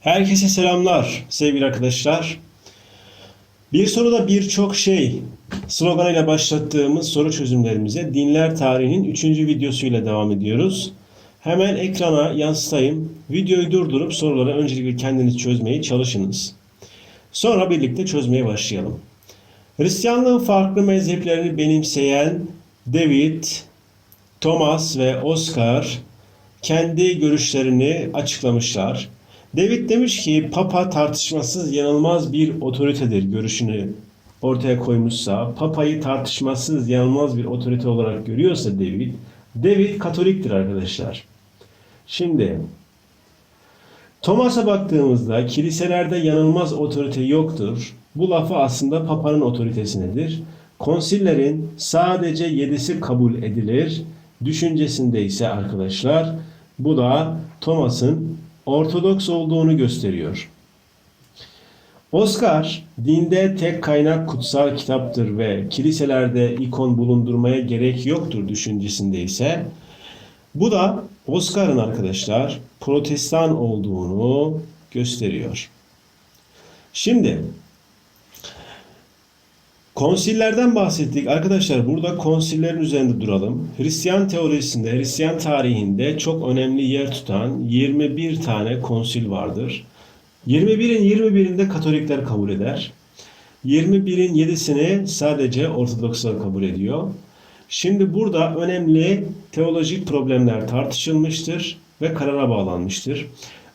Herkese selamlar sevgili arkadaşlar. Bir soruda birçok şey sloganıyla başlattığımız soru çözümlerimize dinler tarihinin 3. videosuyla devam ediyoruz. Hemen ekrana yansıtayım. Videoyu durdurup soruları öncelikle kendiniz çözmeye çalışınız. Sonra birlikte çözmeye başlayalım. Hristiyanlığın farklı mezheplerini benimseyen David, Thomas ve Oscar kendi görüşlerini açıklamışlar. David demiş ki Papa tartışmasız yanılmaz bir otoritedir görüşünü ortaya koymuşsa, Papa'yı tartışmasız yanılmaz bir otorite olarak görüyorsa David, David Katoliktir arkadaşlar. Şimdi Thomas'a baktığımızda kiliselerde yanılmaz otorite yoktur. Bu lafı aslında Papa'nın otoritesindedir. Konsillerin sadece yedisi kabul edilir. Düşüncesinde ise arkadaşlar bu da Thomas'ın Ortodoks olduğunu gösteriyor. Oscar, dinde tek kaynak kutsal kitaptır ve kiliselerde ikon bulundurmaya gerek yoktur düşüncesinde ise bu da Oscar'ın arkadaşlar protestan olduğunu gösteriyor. Şimdi konsillerden bahsettik. Arkadaşlar burada konsillerin üzerinde duralım. Hristiyan teorisinde, Hristiyan tarihinde çok önemli yer tutan 21 tane konsil vardır. 21'in 21'inde Katolikler kabul eder. 21'in 7'sini sadece Ortodokslar kabul ediyor. Şimdi burada önemli teolojik problemler tartışılmıştır ve karara bağlanmıştır.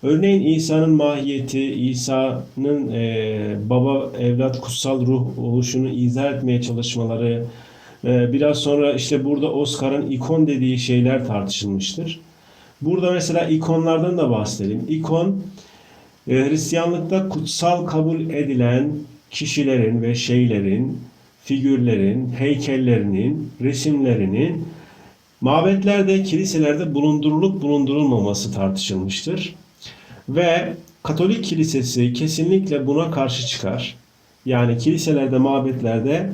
Örneğin İsa'nın mahiyeti, İsa'nın e, baba, evlat, kutsal ruh oluşunu izah etmeye çalışmaları, e, biraz sonra işte burada Oscar'ın ikon dediği şeyler tartışılmıştır. Burada mesela ikonlardan da bahsedelim. İkon, e, Hristiyanlıkta kutsal kabul edilen kişilerin ve şeylerin, figürlerin, heykellerinin, resimlerinin mabetlerde, kiliselerde bulundurulup bulundurulmaması tartışılmıştır. Ve Katolik Kilisesi kesinlikle buna karşı çıkar. Yani kiliselerde, mabetlerde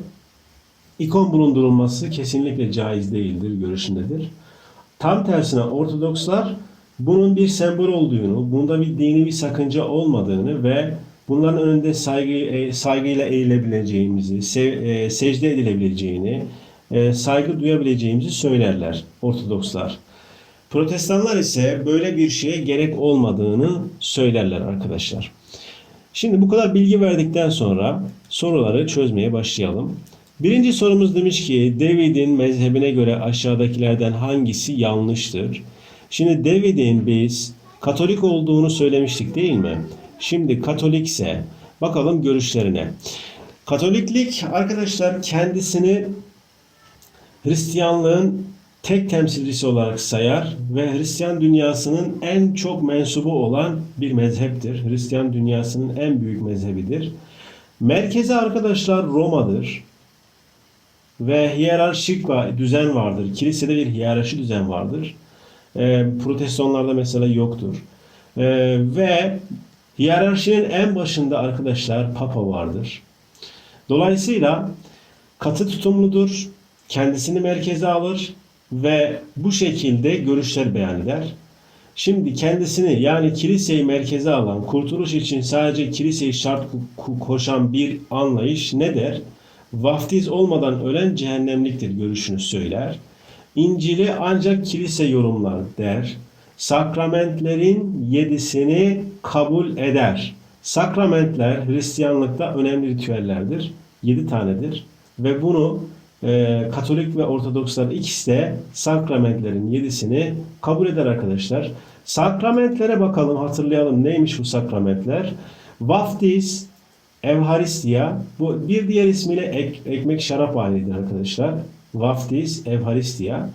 ikon bulundurulması kesinlikle caiz değildir görüşündedir. Tam tersine Ortodokslar bunun bir sembol olduğunu, bunda bir dini bir sakınca olmadığını ve bunların önünde saygı, e, saygıyla eğilebileceğimizi, e, secde edilebileceğini, e, saygı duyabileceğimizi söylerler Ortodokslar. Protestanlar ise böyle bir şeye gerek olmadığını söylerler arkadaşlar. Şimdi bu kadar bilgi verdikten sonra soruları çözmeye başlayalım. Birinci sorumuz demiş ki David'in mezhebine göre aşağıdakilerden hangisi yanlıştır? Şimdi David'in biz Katolik olduğunu söylemiştik değil mi? Şimdi Katolikse bakalım görüşlerine. Katoliklik arkadaşlar kendisini Hristiyanlığın tek temsilcisi olarak sayar ve Hristiyan dünyasının en çok mensubu olan bir mezheptir. Hristiyan dünyasının en büyük mezhebidir. Merkezi arkadaşlar Roma'dır. Ve hiyerarşik düzen vardır. Kilisede bir hiyerarşi düzen vardır. E, protestanlarda mesela yoktur. E, ve hiyerarşinin en başında arkadaşlar Papa vardır. Dolayısıyla katı tutumludur. Kendisini merkeze alır ve bu şekilde görüşler beyan eder. Şimdi kendisini yani kiliseyi merkeze alan, kurtuluş için sadece kiliseyi şart koşan bir anlayış ne der? Vaftiz olmadan ölen cehennemliktir görüşünü söyler. İncil'i ancak kilise yorumlar der. Sakramentlerin yedisini kabul eder. Sakramentler Hristiyanlıkta önemli ritüellerdir. Yedi tanedir. Ve bunu e, Katolik ve Ortodokslar ikisi de sakramentlerin yedisini kabul eder arkadaşlar. Sakramentlere bakalım hatırlayalım neymiş bu sakramentler. Vaftiz, Evharistiya, bu bir diğer ismiyle ek, ekmek şarap halidir arkadaşlar. Vaftiz, Evharistiya.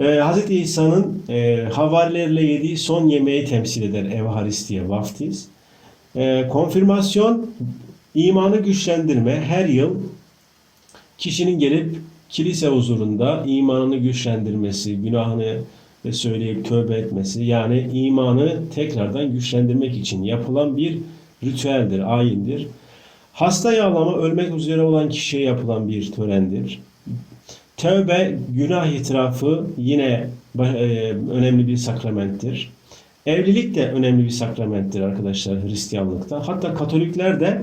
Ee, Hz. İsa'nın e, havarilerle yediği son yemeği temsil eder Evharistiya, vaftiz. Ee, konfirmasyon, imanı güçlendirme her yıl kişinin gelip kilise huzurunda imanını güçlendirmesi, günahını söyleyip tövbe etmesi yani imanı tekrardan güçlendirmek için yapılan bir ritüeldir, ayindir. Hasta yağlama ölmek üzere olan kişiye yapılan bir törendir. Tövbe, günah itirafı yine e, önemli bir sakramenttir. Evlilik de önemli bir sakramenttir arkadaşlar Hristiyanlıkta. Hatta Katolikler de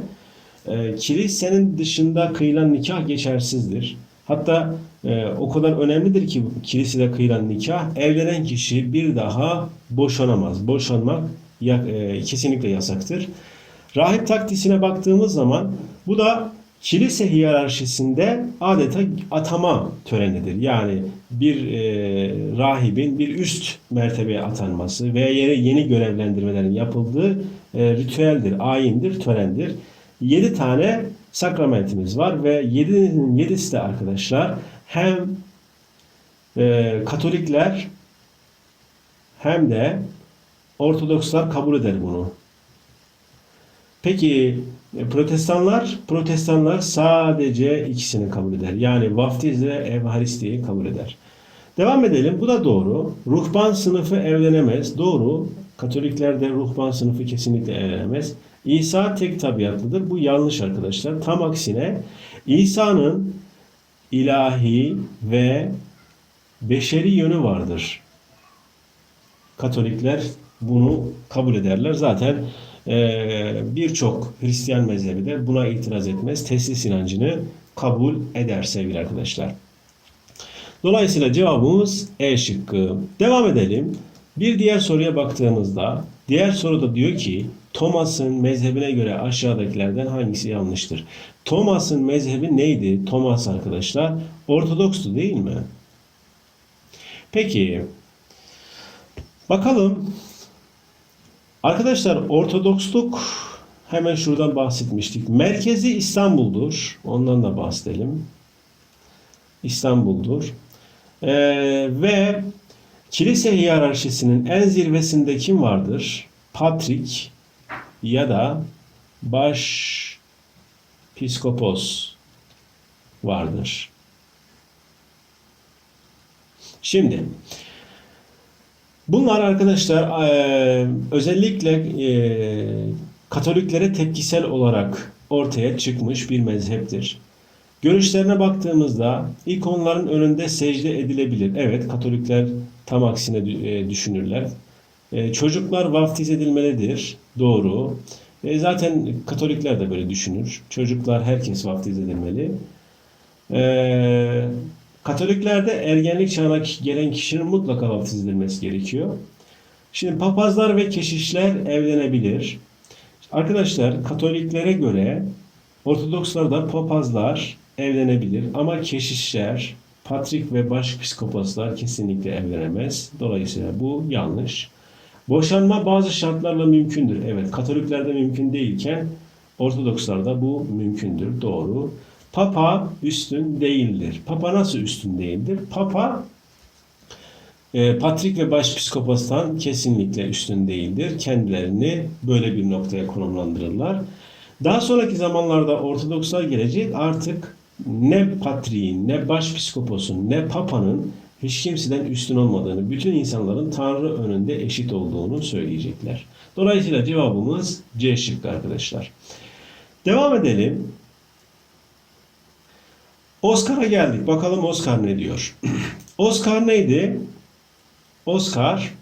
e, kilisenin dışında kıyılan nikah geçersizdir. Hatta e, o kadar önemlidir ki kilisede kıyılan nikah evlenen kişi bir daha boşanamaz. Boşanmak ya- e, kesinlikle yasaktır. Rahip taktisine baktığımız zaman bu da kilise hiyerarşisinde adeta atama törenidir. Yani bir e, rahibin bir üst mertebeye atanması ve yeni, yeni görevlendirmelerin yapıldığı e, ritüeldir, ayindir, törendir. 7 tane sakramentimiz var ve 7'nin 7'si de arkadaşlar hem e, Katolikler hem de Ortodokslar kabul eder bunu. Peki e, protestanlar? Protestanlar sadece ikisini kabul eder. Yani vaftiz ve evharistiyi kabul eder. Devam edelim. Bu da doğru. Ruhban sınıfı evlenemez. Doğru. Katoliklerde ruhban sınıfı kesinlikle evlenemez. İsa tek tabiatlıdır. Bu yanlış arkadaşlar. Tam aksine İsa'nın ilahi ve beşeri yönü vardır. Katolikler bunu kabul ederler. Zaten eee, birçok Hristiyan mezhebi de buna itiraz etmez. Teslis inancını kabul eder sevgili arkadaşlar. Dolayısıyla cevabımız E şıkkı. Devam edelim. Bir diğer soruya baktığımızda diğer soruda diyor ki Thomas'ın mezhebine göre aşağıdakilerden hangisi yanlıştır? Thomas'ın mezhebi neydi? Thomas arkadaşlar Ortodokstu değil mi? Peki bakalım Arkadaşlar Ortodoksluk hemen şuradan bahsetmiştik. Merkezi İstanbul'dur. Ondan da bahsedelim. İstanbul'dur. Ee, ve kilise hiyerarşisinin en zirvesinde kim vardır? Patrik ya da baş piskopos vardır. Şimdi Bunlar arkadaşlar eee, özellikle eee, Katoliklere tepkisel olarak ortaya çıkmış bir mezheptir. Görüşlerine baktığımızda ilk onların önünde secde edilebilir. Evet, Katolikler tam aksine e, düşünürler. E, Çocuklar vaftiz edilmelidir. Doğru. E, Zaten Katolikler de böyle düşünür. Çocuklar herkes vaftiz edilmeli. Ee, Katoliklerde ergenlik çağına gelen kişinin mutlaka vaftiz edilmesi gerekiyor. Şimdi papazlar ve keşişler evlenebilir. Arkadaşlar Katoliklere göre Ortodokslarda papazlar evlenebilir ama keşişler, patrik ve başpiskoposlar kesinlikle evlenemez. Dolayısıyla bu yanlış. Boşanma bazı şartlarla mümkündür. Evet, Katoliklerde mümkün değilken Ortodokslarda bu mümkündür. Doğru. Papa üstün değildir. Papa nasıl üstün değildir? Papa e, Patrik ve Başpiskopos'tan kesinlikle üstün değildir. Kendilerini böyle bir noktaya konumlandırırlar. Daha sonraki zamanlarda Ortodokslar gelecek artık ne Patriğin, ne Başpiskopos'un, ne Papa'nın hiç kimseden üstün olmadığını, bütün insanların Tanrı önünde eşit olduğunu söyleyecekler. Dolayısıyla cevabımız C şıkkı arkadaşlar. Devam edelim. Oscar'a geldik. Bakalım Oscar ne diyor? Oscar neydi? Oscar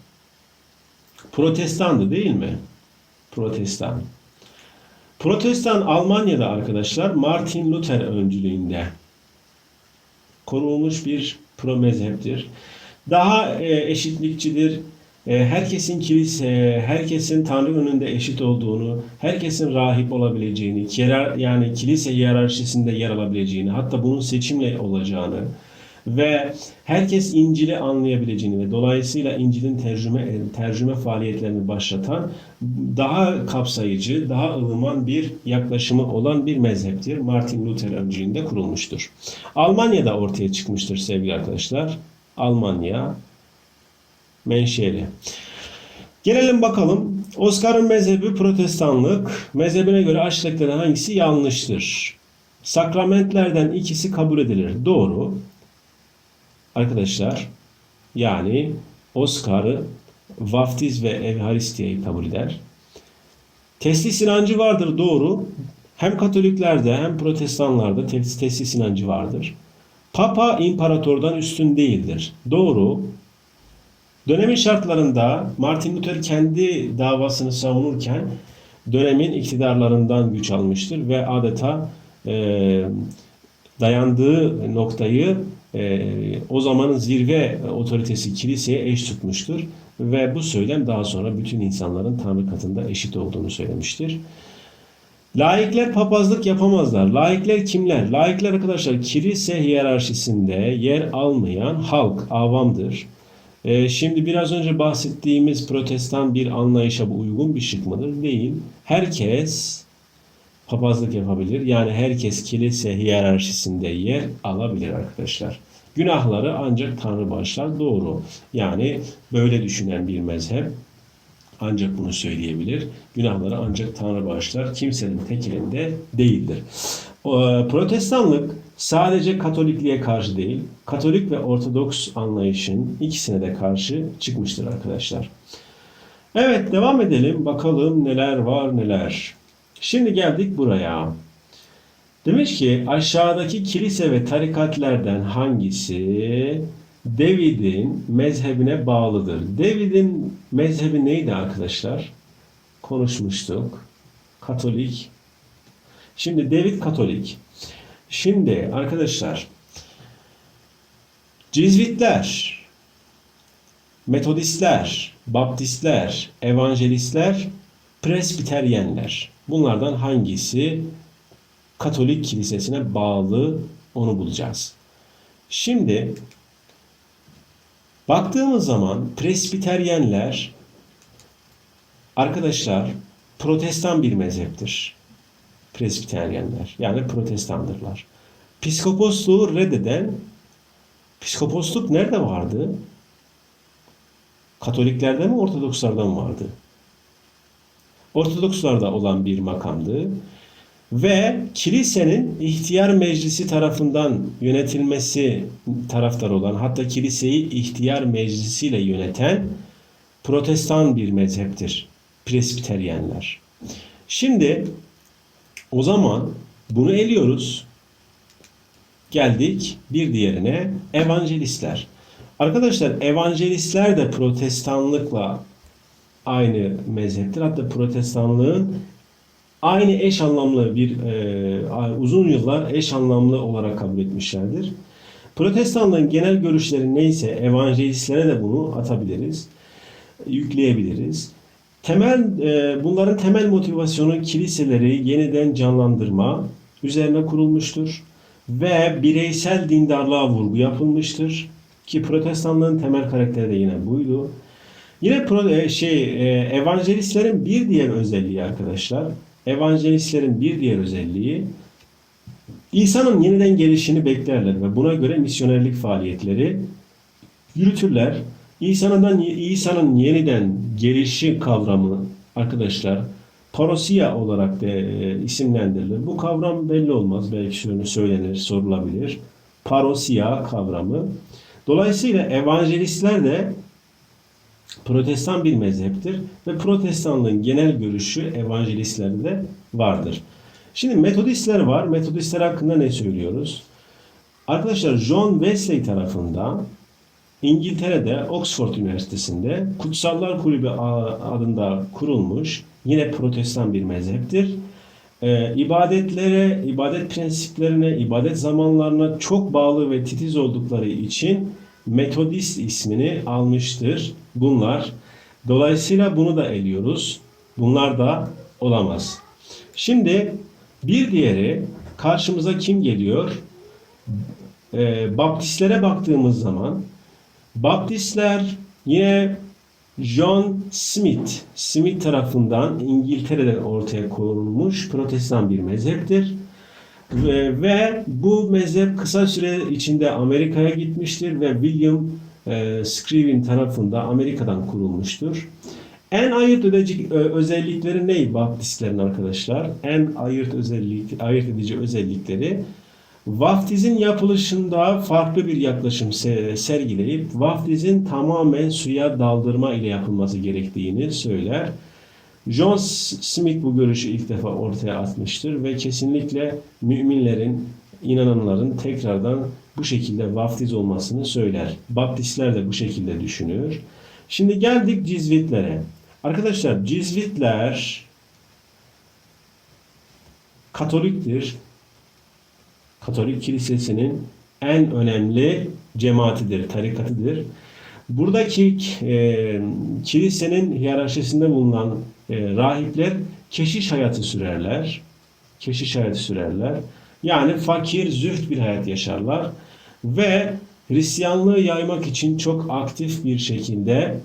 protestandı değil mi? Protestan. Protestan Almanya'da arkadaşlar Martin Luther öncülüğünde kurulmuş bir pro mezheptir. Daha e, eşitlikçidir. E, herkesin kilise, herkesin Tanrı önünde eşit olduğunu, herkesin rahip olabileceğini, yani kilise hiyerarşisinde yer alabileceğini, hatta bunun seçimle olacağını ve herkes İncil'i anlayabileceğini ve dolayısıyla İncil'in tercüme tercüme faaliyetlerini başlatan daha kapsayıcı, daha ılıman bir yaklaşımı olan bir mezheptir. Martin Luther öncülüğünde kurulmuştur. Almanya'da ortaya çıkmıştır sevgili arkadaşlar. Almanya menşeli. Gelelim bakalım. Oscar'ın mezhebi protestanlık. Mezhebine göre aşağıdakilerden hangisi yanlıştır? Sakramentlerden ikisi kabul edilir. Doğru. Arkadaşlar yani Oscar'ı vaftiz ve evharistiyeyi kabul eder. Teslis inancı vardır doğru. Hem Katoliklerde hem Protestanlarda teslis, inancı vardır. Papa imparatordan üstün değildir. Doğru. Dönemin şartlarında Martin Luther kendi davasını savunurken dönemin iktidarlarından güç almıştır ve adeta e, dayandığı noktayı e, o zamanın zirve otoritesi kiliseye eş tutmuştur ve bu söylem daha sonra bütün insanların Tanrı katında eşit olduğunu söylemiştir. Laikler papazlık yapamazlar. Laikler kimler? Laikler arkadaşlar kilise hiyerarşisinde yer almayan halk, avamdır. Ee, şimdi biraz önce bahsettiğimiz protestan bir anlayışa bu uygun bir şık mıdır? Değil. Herkes papazlık yapabilir. Yani herkes kilise hiyerarşisinde yer alabilir arkadaşlar. Günahları ancak Tanrı bağışlar. Doğru. Yani böyle düşünen bir mezhep ancak bunu söyleyebilir. Günahları ancak Tanrı bağışlar. Kimsenin tek elinde değildir. O, Protestanlık sadece Katolikliğe karşı değil, Katolik ve Ortodoks anlayışın ikisine de karşı çıkmıştır arkadaşlar. Evet devam edelim. Bakalım neler var neler. Şimdi geldik buraya. Demiş ki aşağıdaki kilise ve tarikatlerden hangisi David'in mezhebine bağlıdır? David'in mezhebi neydi arkadaşlar? Konuşmuştuk. Katolik. Şimdi David Katolik. Şimdi arkadaşlar Cizvitler, Metodistler, Baptistler, Evangelistler, Presbiteryenler. Bunlardan hangisi Katolik kilisesine bağlı onu bulacağız. Şimdi baktığımız zaman Presbiteryenler arkadaşlar protestan bir mezheptir. Presbiteryenler yani protestandırlar. Piskoposluğu reddeden Piskoposluk nerede vardı? Katoliklerde mi Ortodokslarda mı vardı? Ortodokslarda olan bir makamdı ve kilisenin ihtiyar meclisi tarafından yönetilmesi taraftar olan hatta kiliseyi ihtiyar meclisiyle yöneten protestan bir mezheptir presbiteryenler. Şimdi o zaman bunu eliyoruz. Geldik bir diğerine evangelistler. Arkadaşlar evangelistler de protestanlıkla aynı mezheptir. Hatta protestanlığın aynı eş anlamlı bir e, uzun yıllar eş anlamlı olarak kabul etmişlerdir. Protestanlığın genel görüşleri neyse evangelistlere de bunu atabiliriz, yükleyebiliriz. Temel e, bunların temel motivasyonu kiliseleri yeniden canlandırma üzerine kurulmuştur ve bireysel dindarlığa vurgu yapılmıştır ki protestanlığın temel karakteri de yine buydu. Yine pro, e, şey e, evangelistlerin bir diğer özelliği arkadaşlar. Evangelistlerin bir diğer özelliği İsa'nın yeniden gelişini beklerler ve buna göre misyonerlik faaliyetleri yürütürler. İsa'nın İsa'nın yeniden gelişi kavramı arkadaşlar parosia olarak da e, isimlendirilir. Bu kavram belli olmaz. Belki şöyle söylenir, sorulabilir. Parosia kavramı. Dolayısıyla evangelistler de protestan bir mezheptir ve protestanlığın genel görüşü evangelistlerde de vardır. Şimdi metodistler var. Metodistler hakkında ne söylüyoruz? Arkadaşlar John Wesley tarafından İngiltere'de Oxford Üniversitesi'nde Kutsallar Kulübü adında kurulmuş yine protestan bir mezheptir. Ee, ibadetlere, ibadet prensiplerine, ibadet zamanlarına çok bağlı ve titiz oldukları için Metodist ismini almıştır bunlar. Dolayısıyla bunu da eliyoruz. Bunlar da olamaz. Şimdi bir diğeri karşımıza kim geliyor? Ee, Baptistlere baktığımız zaman Baptistler yine John Smith, Smith tarafından İngiltere'den ortaya konulmuş protestan bir mezheptir. Ve, ve bu mezhep kısa süre içinde Amerika'ya gitmiştir ve William e, Scriven tarafından Amerika'dan kurulmuştur. En ayırt edici özellikleri ne Baptistlerin arkadaşlar? En ayırt özellik, ayırt edici özellikleri vaftizin yapılışında farklı bir yaklaşım sergileyip vaftizin tamamen suya daldırma ile yapılması gerektiğini söyler. John Smith bu görüşü ilk defa ortaya atmıştır ve kesinlikle müminlerin, inananların tekrardan bu şekilde vaftiz olmasını söyler. Baptistler de bu şekilde düşünüyor. Şimdi geldik Cizvitlere. Arkadaşlar Cizvitler Katoliktir. Katolik Kilisesi'nin en önemli cemaatidir, tarikatıdır. Buradaki e, kilisenin hiyerarşisinde bulunan e, rahipler keşiş hayatı sürerler. Keşiş hayatı sürerler. Yani fakir, zühd bir hayat yaşarlar. Ve Hristiyanlığı yaymak için çok aktif bir şekilde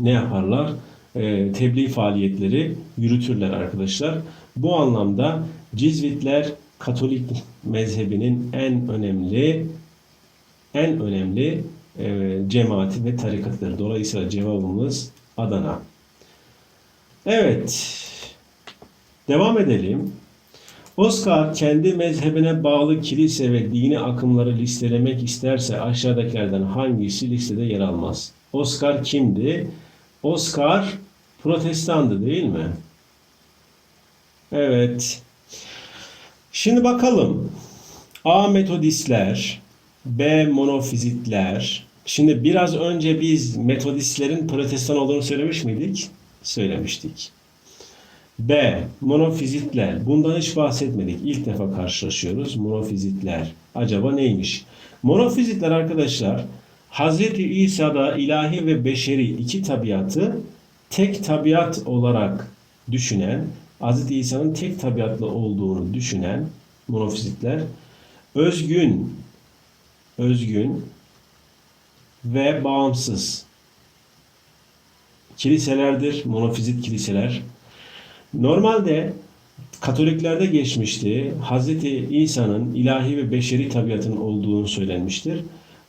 ne yaparlar? E, tebliğ faaliyetleri yürütürler arkadaşlar. Bu anlamda Cizvitler Katolik mezhebinin en önemli en önemli e, cemaati ve tarikatıdır. Dolayısıyla cevabımız Adana. Evet. Devam edelim. Oscar kendi mezhebine bağlı kilise ve dini akımları listelemek isterse aşağıdakilerden hangisi listede yer almaz? Oscar kimdi? Oscar protestandı değil mi? Evet. Şimdi bakalım. A. Metodistler, B. Monofizitler. Şimdi biraz önce biz Metodistlerin protestan olduğunu söylemiş miydik? Söylemiştik. B. Monofizitler. Bundan hiç bahsetmedik. İlk defa karşılaşıyoruz. Monofizitler. Acaba neymiş? Monofizitler arkadaşlar Hz. İsa'da ilahi ve beşeri iki tabiatı tek tabiat olarak düşünen, Hz. İsa'nın tek tabiatlı olduğunu düşünen monofizitler özgün, özgün ve bağımsız kiliselerdir, monofizit kiliseler. Normalde Katoliklerde geçmişti. Hz. İsa'nın ilahi ve beşeri tabiatının olduğunu söylenmiştir.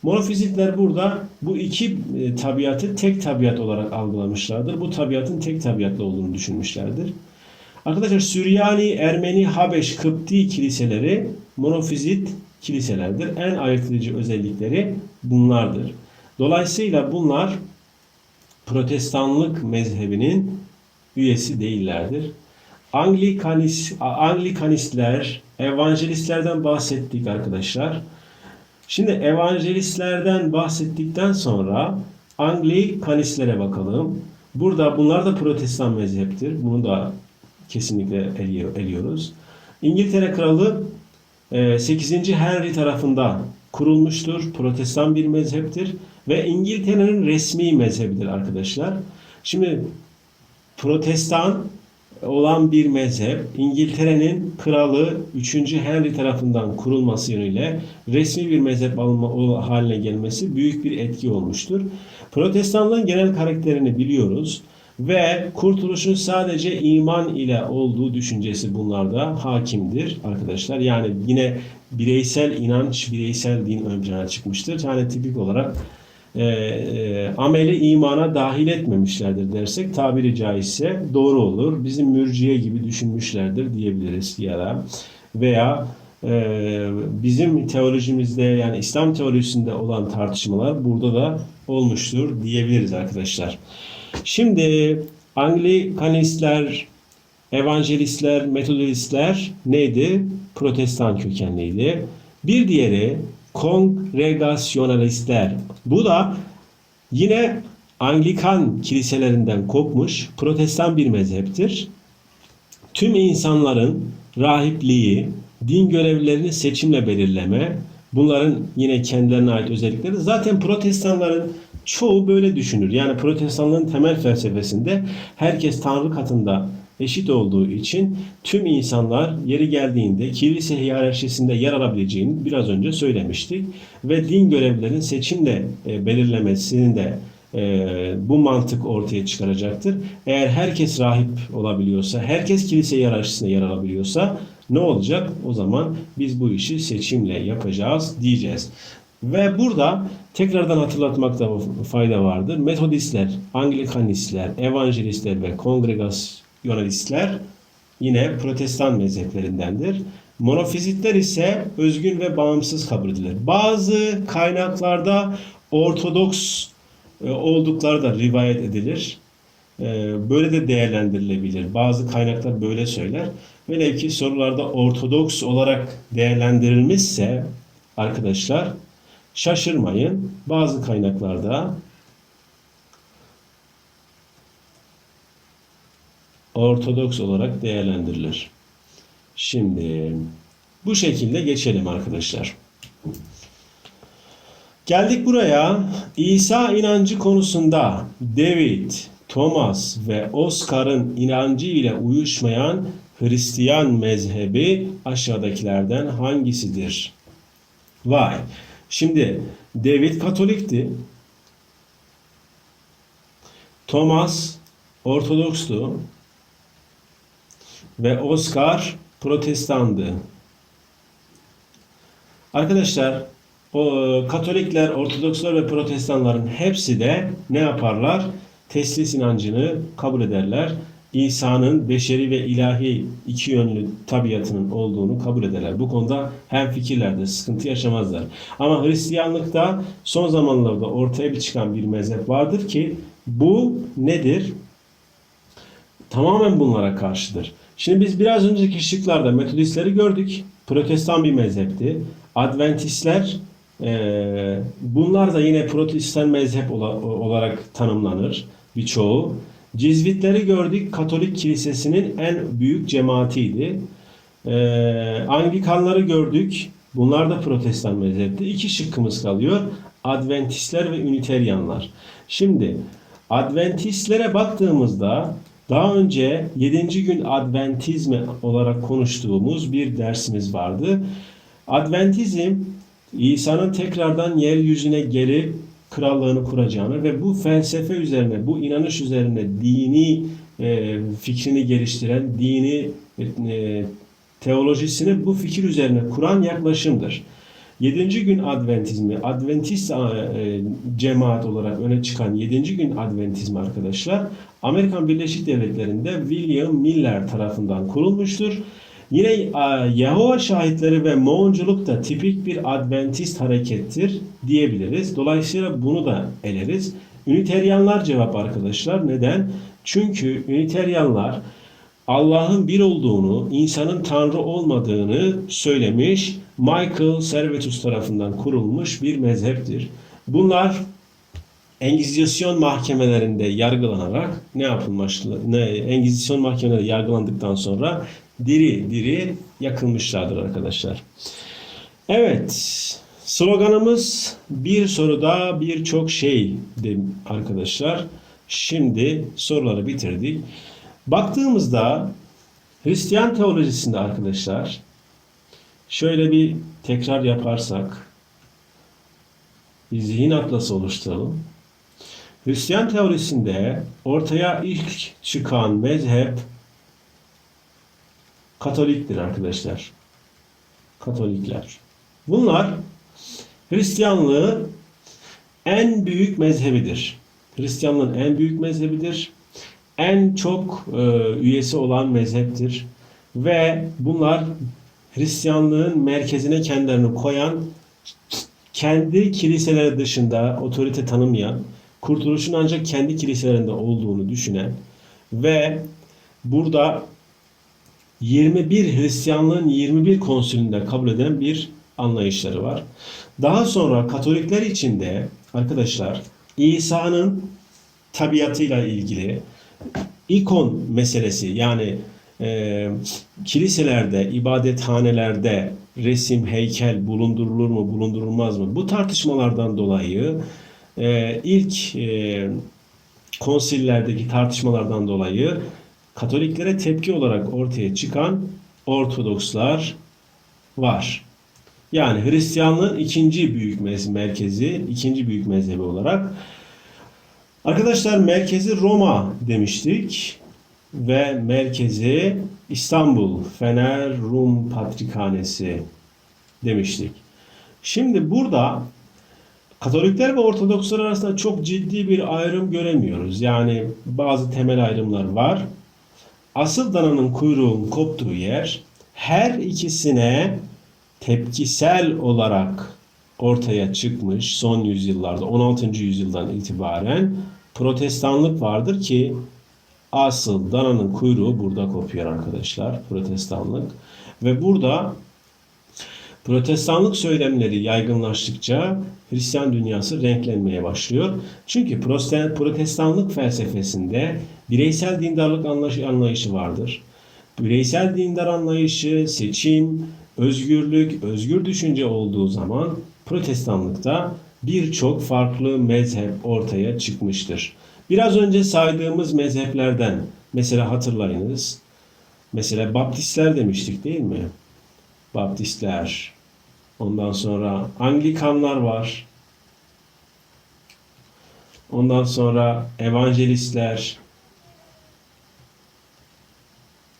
Monofizitler burada bu iki e, tabiatı tek tabiat olarak algılamışlardır. Bu tabiatın tek tabiatlı olduğunu düşünmüşlerdir. Arkadaşlar Süryani, Ermeni, Habeş, Kıpti kiliseleri monofizit kiliselerdir. En ayırt edici özellikleri bunlardır. Dolayısıyla bunlar protestanlık mezhebinin üyesi değillerdir. Anglikanis, Anglikanistler, evangelistlerden bahsettik arkadaşlar. Şimdi evangelistlerden bahsettikten sonra Anglikanistlere bakalım. Burada bunlar da protestan mezheptir. Bunu da kesinlikle eliyoruz. İngiltere Kralı 8. E, Henry tarafından kurulmuştur. Protestan bir mezheptir ve İngiltere'nin resmi mezhebidir arkadaşlar. Şimdi protestan olan bir mezhep İngiltere'nin kralı 3. Henry tarafından kurulması yönüyle resmi bir mezhep alma, haline gelmesi büyük bir etki olmuştur. Protestanlığın genel karakterini biliyoruz ve kurtuluşun sadece iman ile olduğu düşüncesi bunlarda hakimdir arkadaşlar. Yani yine bireysel inanç, bireysel din ön plana çıkmıştır. Yani tipik olarak e, e, ameli imana dahil etmemişlerdir dersek tabiri caizse doğru olur. Bizim mürciye gibi düşünmüşlerdir diyebiliriz ya da veya e, bizim teolojimizde yani İslam teolojisinde olan tartışmalar burada da olmuştur diyebiliriz arkadaşlar. Şimdi Anglikanistler, Evangelistler, Metodistler neydi? Protestan kökenliydi. Bir diğeri Kongregasyonalistler. Bu da yine Anglikan kiliselerinden kopmuş protestan bir mezheptir. Tüm insanların rahipliği, din görevlerini seçimle belirleme, bunların yine kendilerine ait özellikleri. Zaten protestanların çoğu böyle düşünür. Yani protestanlığın temel felsefesinde herkes Tanrı katında eşit olduğu için tüm insanlar yeri geldiğinde kilise hiyerarşisinde yer alabileceğini biraz önce söylemiştik. Ve din görevlilerin seçimle e, belirlemesini de e, bu mantık ortaya çıkaracaktır. Eğer herkes rahip olabiliyorsa, herkes kilise hiyerarşisinde yer alabiliyorsa ne olacak? O zaman biz bu işi seçimle yapacağız diyeceğiz. Ve burada tekrardan hatırlatmakta fayda vardır. Metodistler, Anglikanistler, Evangelistler ve Kongregasyonalistler yine protestan mezheplerindendir. Monofizitler ise özgün ve bağımsız kabul edilir. Bazı kaynaklarda Ortodoks e, oldukları da rivayet edilir. E, böyle de değerlendirilebilir. Bazı kaynaklar böyle söyler. Velev ki sorularda Ortodoks olarak değerlendirilmişse arkadaşlar Şaşırmayın. Bazı kaynaklarda Ortodoks olarak değerlendirilir. Şimdi bu şekilde geçelim arkadaşlar. Geldik buraya. İsa inancı konusunda David, Thomas ve Oscar'ın inancı ile uyuşmayan Hristiyan mezhebi aşağıdakilerden hangisidir? Vay. Şimdi David Katolikti. Thomas Ortodokstu ve Oscar Protestandı. Arkadaşlar o Katolikler, Ortodokslar ve Protestanların hepsi de ne yaparlar? Teslis inancını kabul ederler. İsa'nın beşeri ve ilahi iki yönlü tabiatının olduğunu kabul ederler. Bu konuda hem fikirlerde sıkıntı yaşamazlar. Ama Hristiyanlıkta son zamanlarda ortaya bir çıkan bir mezhep vardır ki bu nedir? Tamamen bunlara karşıdır. Şimdi biz biraz önceki şıklarda Metodistleri gördük. Protestan bir mezhepti. Adventistler e, bunlar da yine protestan mezhep ola- olarak tanımlanır birçoğu. Cizvitleri gördük. Katolik kilisesinin en büyük cemaatiydi. E, Anglikanları gördük. Bunlar da protestan mezhepti. İki şıkkımız kalıyor. Adventistler ve Üniteryanlar. Şimdi Adventistlere baktığımızda daha önce 7. gün Adventizmi olarak konuştuğumuz bir dersimiz vardı. Adventizm İsa'nın tekrardan yeryüzüne gelip krallığını kuracağını ve bu felsefe üzerine, bu inanış üzerine dini e, fikrini geliştiren, dini e, teolojisini bu fikir üzerine kuran yaklaşımdır. Yedinci gün Adventizmi, Adventist e, cemaat olarak öne çıkan yedinci gün Adventizmi arkadaşlar Amerikan Birleşik Devletleri'nde William Miller tarafından kurulmuştur. Yine e, Yahova şahitleri ve Moğonculuk da tipik bir Adventist harekettir diyebiliriz. Dolayısıyla bunu da eleriz. Üniteryanlar cevap arkadaşlar. Neden? Çünkü Üniteryanlar Allah'ın bir olduğunu, insanın Tanrı olmadığını söylemiş Michael Servetus tarafından kurulmuş bir mezheptir. Bunlar Engizisyon mahkemelerinde yargılanarak ne yapılmıştır? Ne, Engizisyon mahkemelerinde yargılandıktan sonra diri diri yakılmışlardır arkadaşlar. Evet, sloganımız bir soruda birçok şey arkadaşlar. Şimdi soruları bitirdik. Baktığımızda Hristiyan teolojisinde arkadaşlar şöyle bir tekrar yaparsak bir zihin atlası oluşturalım. Hristiyan teorisinde ortaya ilk çıkan mezhep Katoliktir arkadaşlar. Katolikler. Bunlar Hristiyanlığı en büyük mezhebidir. Hristiyanlığın en büyük mezhebidir. En çok e, üyesi olan mezheptir. Ve bunlar Hristiyanlığın merkezine kendilerini koyan, kendi kiliseleri dışında otorite tanımayan, kurtuluşun ancak kendi kiliselerinde olduğunu düşünen ve burada 21 Hristiyanlığın 21 konsülünde kabul eden bir anlayışları var. Daha sonra Katolikler içinde arkadaşlar İsa'nın tabiatıyla ilgili ikon meselesi yani e, kiliselerde, ibadethanelerde resim, heykel bulundurulur mu, bulundurulmaz mı? Bu tartışmalardan dolayı e, ilk e, konsillerdeki tartışmalardan dolayı Katoliklere tepki olarak ortaya çıkan Ortodokslar var. Yani Hristiyanlığın ikinci büyük merkezi, ikinci büyük mezhebi olarak. Arkadaşlar merkezi Roma demiştik ve merkezi İstanbul Fener Rum Patrikhanesi demiştik. Şimdi burada Katolikler ve Ortodokslar arasında çok ciddi bir ayrım göremiyoruz. Yani bazı temel ayrımlar var. Asıl dananın kuyruğun koptuğu yer her ikisine tepkisel olarak ortaya çıkmış son yüzyıllarda 16. yüzyıldan itibaren protestanlık vardır ki asıl dananın kuyruğu burada kopuyor arkadaşlar protestanlık ve burada protestanlık söylemleri yaygınlaştıkça Hristiyan dünyası renklenmeye başlıyor. Çünkü protestanlık felsefesinde Bireysel dindarlık anlayışı, vardır. Bireysel dindar anlayışı, seçim, özgürlük, özgür düşünce olduğu zaman protestanlıkta birçok farklı mezhep ortaya çıkmıştır. Biraz önce saydığımız mezheplerden mesela hatırlayınız. Mesela Baptistler demiştik değil mi? Baptistler. Ondan sonra Anglikanlar var. Ondan sonra evangelistler,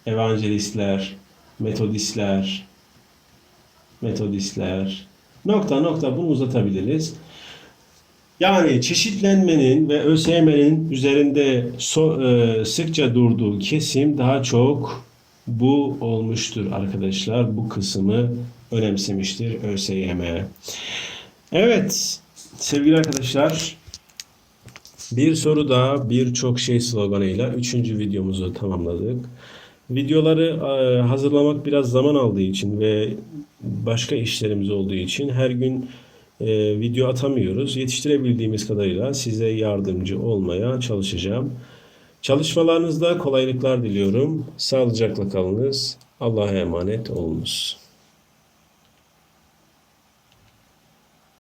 evangelistler, metodistler, metodistler, nokta nokta bunu uzatabiliriz. Yani çeşitlenmenin ve ÖSYM'nin üzerinde so- e, sıkça durduğu kesim daha çok bu olmuştur arkadaşlar. Bu kısmı önemsemiştir ÖSYM. Evet sevgili arkadaşlar bir soru daha birçok şey sloganıyla üçüncü videomuzu tamamladık. Videoları e, hazırlamak biraz zaman aldığı için ve başka işlerimiz olduğu için her gün e, video atamıyoruz. Yetiştirebildiğimiz kadarıyla size yardımcı olmaya çalışacağım. Çalışmalarınızda kolaylıklar diliyorum. Sağlıcakla kalınız. Allah'a emanet olunuz.